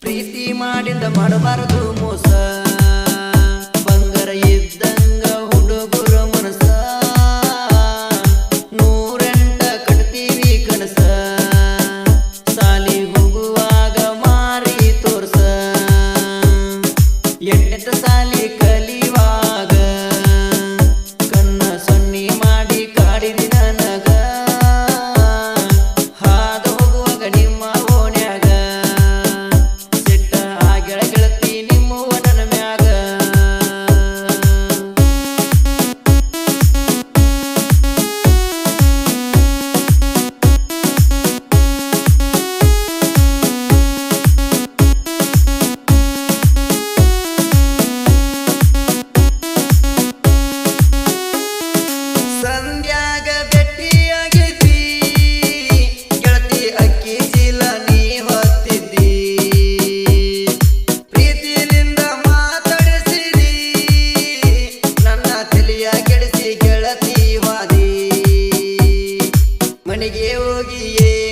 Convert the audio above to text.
ಪ್ರೀತಿ ಮಾಡಿಂದ ಮಾಡಬಾರದು ಮೋಸ. ಬಂಗರ ಇದ್ದಂಗ ಹುಡುಗರ ಮನಸ ನೂರೆಂಡ ಕಟ್ತೀವಿ ಕನಸ. ಸಾಲಿ ಹೋಗುವಾಗ ಮಾರಿ ತೋರ್ಸ. ಸಾಲ eu guiei.